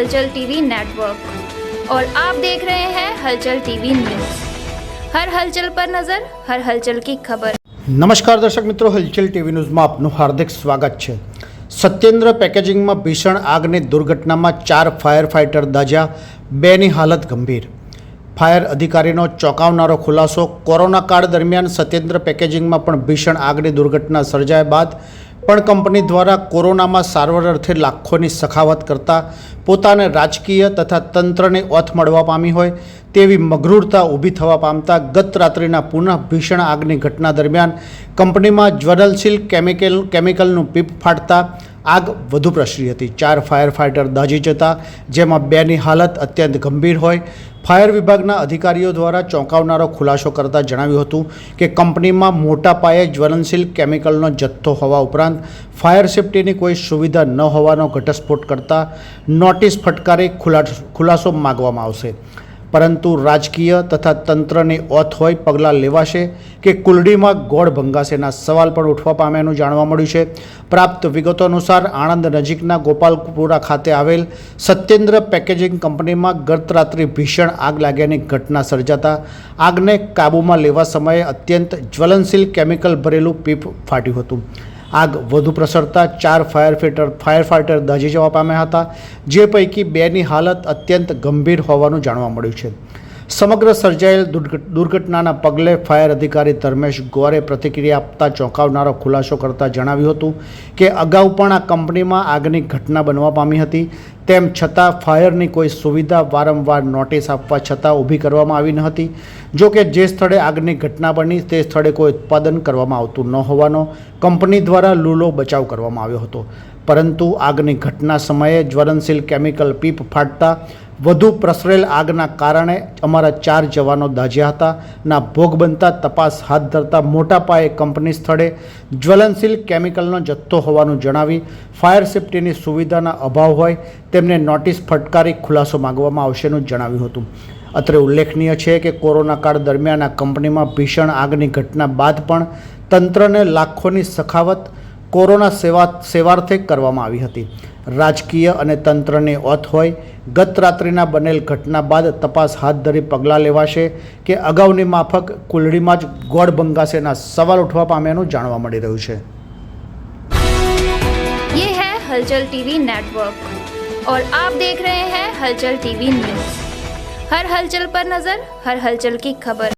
हलचल TV network और आप देख रहे हैं हलचल टीवी न्यूज हर हलचल पर नजर हर हलचल की खबर નમસ્કાર દર્શક મિત્રો હલચલ ટીવી ન્યૂઝમાં આપનું હાર્દિક સ્વાગત છે સત્યેન્દ્ર પેકેજિંગમાં ભીષણ આગની દુર્ઘટનામાં ચાર ફાયર ફાઇટર દાઝ્યા બેની હાલત ગંભીર ફાયર અધિકારીનો ચોંકાવનારો ખુલાસો કોરોના કાળ દરમિયાન સત્યેન્દ્ર પેકેજિંગમાં પણ ભીષણ આગની દુર્ઘટના સર્જાયા બાદ પણ કંપની દ્વારા કોરોનામાં સારવાર અર્થે લાખોની સખાવત કરતા પોતાને રાજકીય તથા તંત્રને ઓથ મળવા પામી હોય તેવી મગરૂરતા ઊભી થવા પામતા ગત રાત્રિના પુનઃ ભીષણ આગની ઘટના દરમિયાન કંપનીમાં જ્વલનશીલ કેમિકલ કેમિકલનું પીપ ફાટતા આગ વધુ પ્રસરી હતી. ચાર ફાયર ફાઇટર દાઝી જતા, જેમાં બેની હાલત અત્યંત ગંભીર હોય. ફાયર વિભાગના અધિકારીઓ દ્વારા ચોંકાવનારો ખુલાસો કરતાં જણાવ્યું હતું કે કંપનીમાં મોટા પાયે જ્વલનશીલ કેમિકલનો જથ્થો હોવા ઉપરાંત ફાયર સેફટીની કોઈ સુવિધા ન હોવાનો ઘટસ્ફોટ કરતાં નોટિસ ફટકારી ખુલાસો માગવામાં આવશે. પરંતુ રાજકીય તથા તંત્રની ઓથ હોય પગલાં લેવાશે કે કુલડીમાં ગોળ ભંગાશેના સવાલ પણ ઉઠવા પામ્યાનું જાણવા મળ્યું છે. પ્રાપ્ત વિગતો અનુસાર આણંદ નજીકના ગોપાલપુરા ખાતે આવેલ સત્યેન્દ્ર પેકેજિંગ કંપનીમાં ગત રાત્રે ભીષણ આગ લાગ્યાની ઘટના સર્જાતા આગને કાબૂમાં લેવા સમયે અત્યંત જ્વલનશીલ કેમિકલ ભરેલું પીપ ફાટ્યું હતું. આગ વધુ પ્રસરતા ચાર ફાયર ફિટર ફાયર ફાઇટર દાઝી જવા પામ્યા હતા, જે પૈકી બેની હાલત અત્યંત ગંભીર હોવાનું જાણવા મળ્યું છે. સમગ્ર સર્જાયેલ દુર્ઘ- દુર્ઘટનાના પગલે ફાયર અધિકારી ધર્મેશ ગોરે પ્રતિક્રિયા આપતા ચોંકાવનારો ખુલાસો કરતા જણાવ્યું હતું કે અગાઉ પણ આ કંપનીમાં આગની ઘટના બનવા પામી હતી. તેમ છતાં ફાયરની કોઈ સુવિધા વારંવાર નોટિસ આપવા છતાં ઊભી કરવામાં આવી ન હતી. જો કે જે સ્થળે આગની ઘટના બની તે સ્થળે કોઈ ઉત્પાદન કરવામાં આવતું ન હોવાનો કંપની દ્વારા લૂલો બચાવ કરવામાં આવ્યો હતો. પરંતુ આગની ઘટના સમયે જ્વલનશીલ કેમિકલ પીપ ફાટતા વધુ પ્રસરેલ આગના કારણે અમારા ચાર જવાનો દાઝ્યા હતા. ના ભોગ બનતા તપાસ હાથ ધરતા મોટા પાયે કંપની સ્થળે જ્વલનશીલ કેમિકલનો જથ્થો હોવાનું જણાવી ફાયર સેફટીની સુવિધાના અભાવ હોય તેમને નોટિસ ફટકારી ખુલાસો માંગવામાં આવશેનું જણાવ્યું હતું. અત્રે ઉલ્લેખનીય છે કે કોરોના કાળ દરમિયાન આ કંપનીમાં ભીષણ આગની ઘટના બાદ પણ તંત્રને લાખોની સખાવત કોરોના સેવા સેવાર્થે કરવામાં આવી હતી રાજકીય અને તંત્રની ઓથ હોય ગત રાત્રિના બનેલ ઘટના બાદ તપાસ હાથ ધરી પગલાં લેવાશે કે અગાઉની માફક કુલડીમાં જ ગોળ બંગાસેના સવાલ ઉઠવા પામ્યાનું જાણવા મળી રહ્યું છે ये है हलचल टीवी नेटवर्क और आप देख रहे हैं हलचल टीवी न्यूज हर हलचल पर नजर हर हलचल की खबर